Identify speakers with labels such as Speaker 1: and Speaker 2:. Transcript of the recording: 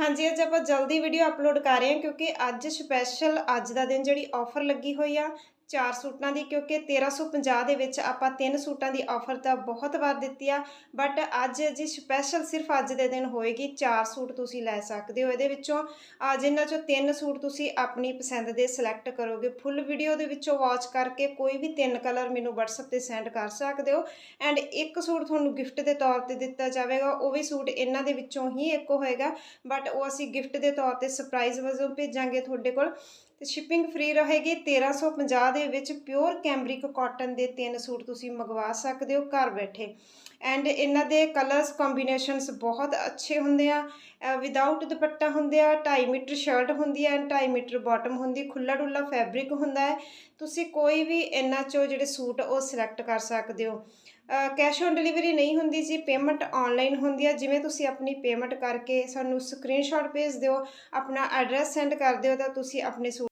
Speaker 1: ਹਾਂਜੀ, ਅੱਜ ਆਪਾਂ ਜਲਦੀ ਵੀਡੀਓ ਅਪਲੋਡ ਕਰ ਰਹੇ ਹਾਂ ਕਿਉਂਕਿ ਅੱਜ ਸਪੈਸ਼ਲ ਅੱਜ ਦਾ ਦਿਨ ਜਿਹੜੀ ਆਫਰ ਲੱਗੀ ਹੋਈ ਆ ਚਾਰ ਸੂਟਾਂ ਦੀ, ਕਿਉਂਕਿ 1350 ਦੇ ਵਿੱਚ ਆਪਾਂ ਤਿੰਨ ਸੂਟਾਂ ਦੀ ਆਫਰ ਤਾਂ ਬਹੁਤ ਵਾਰ ਦਿੱਤੀ ਆ ਬਟ ਅੱਜ ਜੀ ਸਪੈਸ਼ਲ ਸਿਰਫ ਅੱਜ ਦੇ ਦਿਨ ਹੋਏਗੀ, ਚਾਰ ਸੂਟ ਤੁਸੀਂ ਲੈ ਸਕਦੇ ਹੋ। ਇਹਦੇ ਵਿੱਚੋਂ ਆ ਜਿਨ੍ਹਾਂ ਚੋਂ ਤਿੰਨ ਸੂਟ ਤੁਸੀਂ ਆਪਣੀ ਪਸੰਦ ਦੇ ਸਿਲੈਕਟ ਕਰੋਗੇ। ਫੁੱਲ ਵੀਡੀਓ ਦੇ ਵਿੱਚੋਂ ਵਾਚ ਕਰਕੇ ਕੋਈ ਵੀ ਤਿੰਨ ਕਲਰ ਮੈਨੂੰ WhatsApp ਤੇ ਸੈਂਡ ਕਰ ਸਕਦੇ ਹੋ। ਐਂਡ ਇੱਕ ਸੂਟ ਤੁਹਾਨੂੰ ਗਿਫਟ ਦੇ ਤੌਰ ਤੇ ਦਿੱਤਾ ਜਾਵੇਗਾ, ਉਹ ਵੀ ਸੂਟ ਇਹਨਾਂ ਦੇ ਵਿੱਚੋਂ ਹੀ ਇੱਕ ਹੋਏਗਾ ਬਟ ਉਹ ਅਸੀਂ ਗਿਫਟ ਦੇ ਤੌਰ ਤੇ ਸਰਪ੍ਰਾਈਜ਼ ਵਜੋਂ ਭੇਜਾਂਗੇ ਤੁਹਾਡੇ ਕੋਲ। ਤੇ ਸ਼ਿਪਿੰਗ ਫ੍ਰੀ ਰਹੇਗੀ। 1350 ਦੇ ਵਿੱਚ ਪਿਓਰ ਕੈਂਬਰਿਕ ਕਾਟਨ ਦੇ ਤਿੰਨ ਸੂਟ ਤੁਸੀਂ ਮੰਗਵਾ ਸਕਦੇ ਹੋ ਘਰ ਬੈਠੇ। ਐਂਡ ਇਹਨਾਂ ਦੇ ਕਲਰਸ ਕੰਬੀਨੇਸ਼ਨਸ ਬਹੁਤ ਅੱਛੇ ਹੁੰਦੇ ਆ। ਵਿਦਆਊਟ ਦੁਪੱਟਾ ਹੁੰਦੇ ਆ 2.5 ਮੀਟਰ ਸ਼ਰਟ ਹੁੰਦੀ ਹੈ ਐਂਡ 2.5 ਮੀਟਰ ਬਾਟਮ ਹੁੰਦੀ ਖੁੱਲਾ ਡੁੱਲਾ ਫੈਬਰਿਕ ਹੁੰਦਾ ਹੈ। ਤੁਸੀਂ ਕੋਈ ਵੀ ਇਹਨਾਂ ਚੋਂ ਜਿਹੜੇ ਸੂਟ ਉਹ ਸਿਲੈਕਟ ਕਰ ਸਕਦੇ ਹੋ। ਕੈਸ਼ ਔਨ ਡਿਲੀਵਰੀ ਨਹੀਂ ਹੁੰਦੀ ਜੀ ਪੇਮੈਂਟ ਆਨਲਾਈਨ ਹੁੰਦੀ ਹੈ ਜਿਵੇਂ ਤੁਸੀਂ ਆਪਣੀ ਪੇਮੈਂਟ ਕਰਕੇ ਸਾਨੂੰ ਸਕਰੀਨਸ਼ਾਟ ਭੇਜ ਦਿਓ, ਆਪਣਾ ਐਡਰੈਸ ਸੈਂਡ ਕਰ ਦਿਓ ਤਾਂ ਤੁਸੀਂ ਆਪਣੇ ਸੂਟ